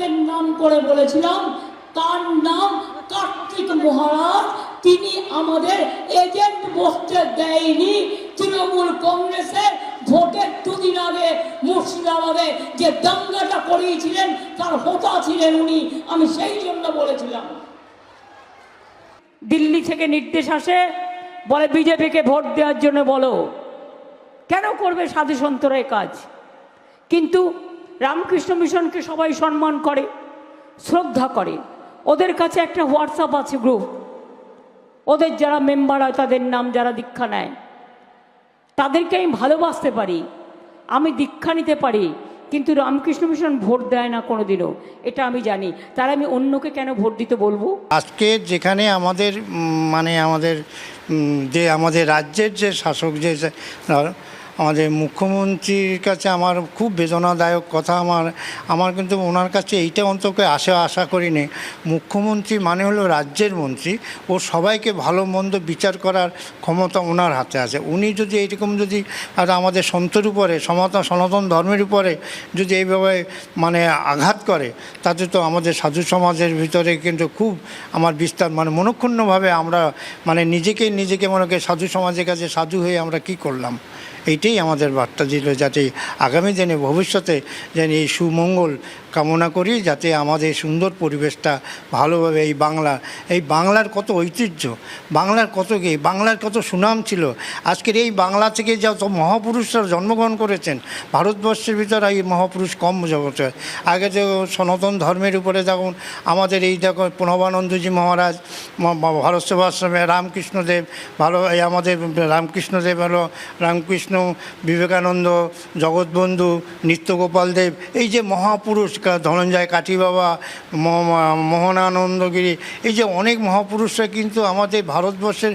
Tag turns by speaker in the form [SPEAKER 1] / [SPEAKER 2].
[SPEAKER 1] লোকের নাম করে বলেছিলাম, তার নাম কার্তিক মহারাজ। তিনি আমাদের এজেন্ট বসতে দেয়নি। তৃণমূল কংগ্রেসের ভোটের দুদিন আগে মুর্শিদাবাদে যে দাঙ্গাটা করিয়েছিলেন, তার হোতা ছিলেন উনি। আমি সেই জন্য বলেছিলাম। দিল্লি থেকে নির্দেশ আসে, বলে বিজেপিকে ভোট দেওয়ার জন্য বলো। কেন করবে সাধু সন্তরা কাজ? কিন্তু রামকৃষ্ণ মিশনকে সবাই সম্মান করে, শ্রদ্ধা করে। ওদের কাছে একটা হোয়াটসঅ্যাপ আছে গ্রুপ ওদের যারা মেম্বার হয়, তাদের নাম যারা দীক্ষা নেয়, তাদেরকে আমি ভালোবাসতে পারি। আমি দীক্ষা নিতে পারি, কিন্তু রামকৃষ্ণ মিশন ভোট দেয় না কোনো দিনও এটা আমি জানি। তারা আমি অন্যকে কেন ভোট দিতে বলব?
[SPEAKER 2] আজকে যেখানে আমাদের মানে আমাদের যে আমাদের রাজ্যের যে শাসক যে আমাদের মুখ্যমন্ত্রীর কাছে আমার খুব বেদনাদায়ক কথা আমার আমার কিন্তু ওনার কাছে এইটা অন্তকে আশা আশা করিনি। মুখ্যমন্ত্রী মানে হলো রাজ্যের মন্ত্রী, ও সবাইকে ভালো মন্দ বিচার করার ক্ষমতা ওনার হাতে আছে। উনি যদি এইরকম যদি আর আমাদের সন্তের উপরে সনাতন সনাতন ধর্মের উপরে যদি এইভাবে মানে আঘাত করে, তাতে তো আমাদের সাধু সমাজের ভিতরে কিন্তু খুব আমার বিস্তার মানে মনক্ষুণ্ণভাবে আমরা মানে নিজেকে নিজেকে মনে সাধু সমাজের কাছে সাধু হয়ে আমরা কি করলাম? এইটাই আমাদের বার্তা দিল যাতে আগামী দিনে ভবিষ্যতে যেন এই সুমঙ্গল কামনা করি যাতে আমাদের সুন্দর পরিবেশটা ভালোভাবে এই বাংলা এই বাংলার কত ঐতিহ্য, বাংলার কত কি, বাংলার কত সুনাম ছিল। আজকের এই বাংলা থেকে যত মহাপুরুষরা জন্মগ্রহণ করেছেন, ভারতবর্ষের ভিতরে এই মহাপুরুষ কম জগতে। আগে যে সনাতন ধর্মের উপরে যখন আমাদের এই দেখো প্রণবানন্দজি মহারাজ ভারত সেবাশ্রমে রামকৃষ্ণদেব, ভালো, এই আমাদের রামকৃষ্ণদেব হলো, রামকৃষ্ণ বিবেকানন্দ, জগৎবন্ধু নিত্যগোপাল দেব এই যে মহাপুরুষ ধনঞ্জয় কাঠি বাবা মোহনানন্দগিরি এই যে অনেক মহাপুরুষরা কিন্তু আমাদের ভারতবর্ষের